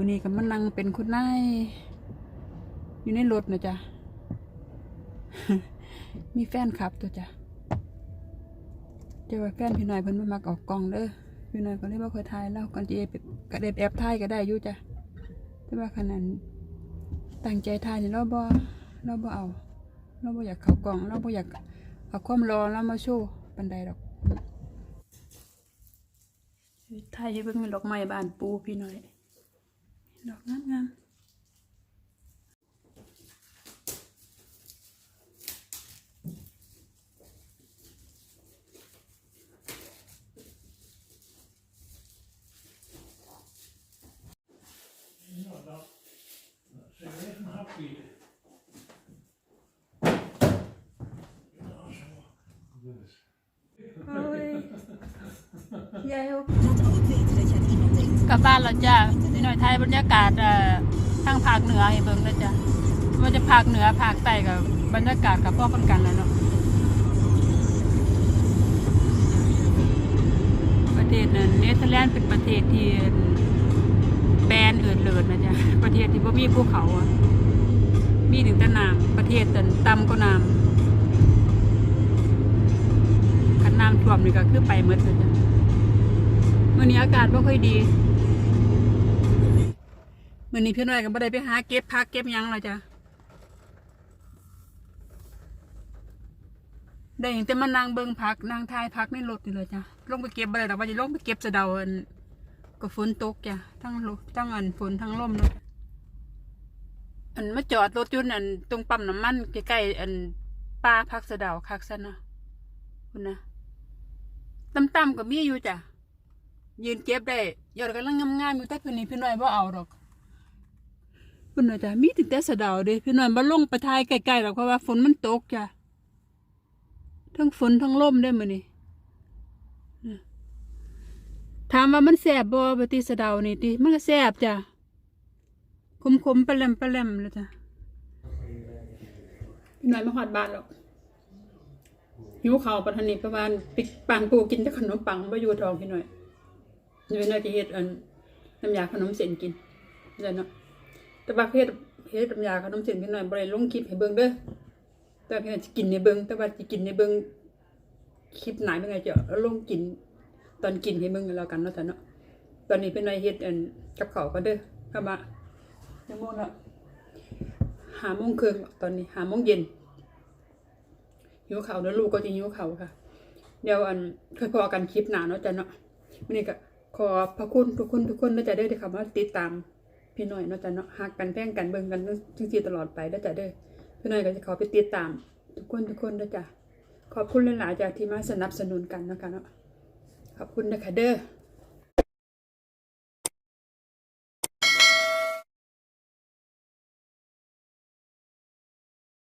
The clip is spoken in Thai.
มือนี้ก็มานั่งเป็นคุณนายอยู่ในรถนะจ๊ะ มีแฟนคลับตัวจ้ะเจ้าว่าแฟนพี่น้อยเพิ่นบ่มักออกกล้องเด้อพี่น้อยก็เลยบ่ค่อยถ่ายแล้วก่อนสิไปก็ได้แอบถ่ายก็ได้อยู่จ้ะแต่ว่าขนาดตั้งใจถ่ายนี่เราบ่เราบ่เอา เราบ่อยากเข้ากล้องเราบ่อยากเอาความรอเรามาโชว์ปานใดดอกถ่ายให้เบิ่งดอกไม้บ้านปูพี่น้อย ดอกงามงามๆ Ja, dat กลับบ้านแล้วจ้าพี่หน่อยไทยบรรยากาศเอ่อทางภาคเหนือให้เบิ่งนะจ้ะว่าจะภาคเหนือภาคใต้กับบรรยากาศกับพ่อกันกันแล้วเนาะประเทศนั้นเนเธอร์แลนด์เป็นประเทศที่แบนเอิดเลิศนะจ๊ะประเทศที่บ่มีภูเขาอะมีถึงแต่น้ำประเทศแต่ต่ำก็น้ำคันน้ำท่วมนี่ก็คือไปหมดเลยจ้ะมื่อนี้อากาศไม่ค่อยดี มื่อนี้พี่น้อยก็บ่ได้ไปหาเก็บพักเก็บยังเลยจ้ะได้ย่างแต่มานั่งเบิงพักนั่งทายพักในรถนี่เลยจ้ะลงไปเก็บบ่ได้ดอกว่าจะลงไปเก็บสะเดาอันก็ฝนตกจ้ะทั้งลมทั้งอันฝนทั้งลมเลยอันมาจอดรถอยุ่นอันตรงปั๊มน้ำมันใกล้ๆอันป้าพักสะเดาคักซะนะคุณนะต่ำๆก็มีอยู่จ้ะยืนเก็บได้ยอดกำลังงามๆอยู่แต่คืนนี้พี่น้อยบ่าเอาดอก พี่น้อยจ้ะมีถึงแต่สะเดาวเด้พี่น้อยบ่ลงไปทายใกล้ๆหรอกเพราะว่าฝนมันตกจ้ะทั้งฝนทั้งลมได้มื้อนี้ถามว่ามันแสบบ่ปฏิสะเดาวนี่ติมันก็แสบจ้ะคมๆปลาแหลมปลาแหลมเลยจ้ะพี่น้อยมาฮอดบ้านแล้วหิวข้าวปะทันนี้ประมาณปิกปานปูกินแต่ขนมปังบ่อยู่ท้องพี่น้อยนี่เป็นหน้าที่เฮ็ดอันน้ำยาขนมเส้นกินแล้วเนาะ แต่ว่าเฮ็ดเฮ็ดน้ำยาขนมเส้นพี่น้อยบ่ได้ลงคลิปให้เบิ่งเด้อแต่เพิ่นสิกินในเบิ่งแต่ว่าสิกินในเบิ่งคลิปไหนเป็นไงจะลงกิน ตอนกินให้เบิ่งแล้วกันเนาะแต่เนาะตอนนี้พี่น้อยเฮ็ดอันกับข้าวก็เด้อเข้ามาจังโมงละหาโมงครึ่งตอนนี้หาโมงเย็นหิวเขาแล้วลูกก็จะหิวข้าค่ะ เดี๋ยวอันค่อยพอกันคลิปหน้าเนาะจ้ะเนาะวันนี้ก็ขอพระคุณทุกคนทุกคนได้จะได้ที่คำว่าติดตาม พี่หน่อยเนาะจ๊ะเนาะหักกันแพ่งกันเบิ่งกันทั้งสี่ตลอดไปได้จ้ะเด้อพี่หน่อยก็จะขอไปติดตาม ทุกคนทุกคนด้จ้ะขอบคุณหลายๆจ้ะที่มาสนับสนุนกันนะคะเนาะขอบคุณนะคะเด้อ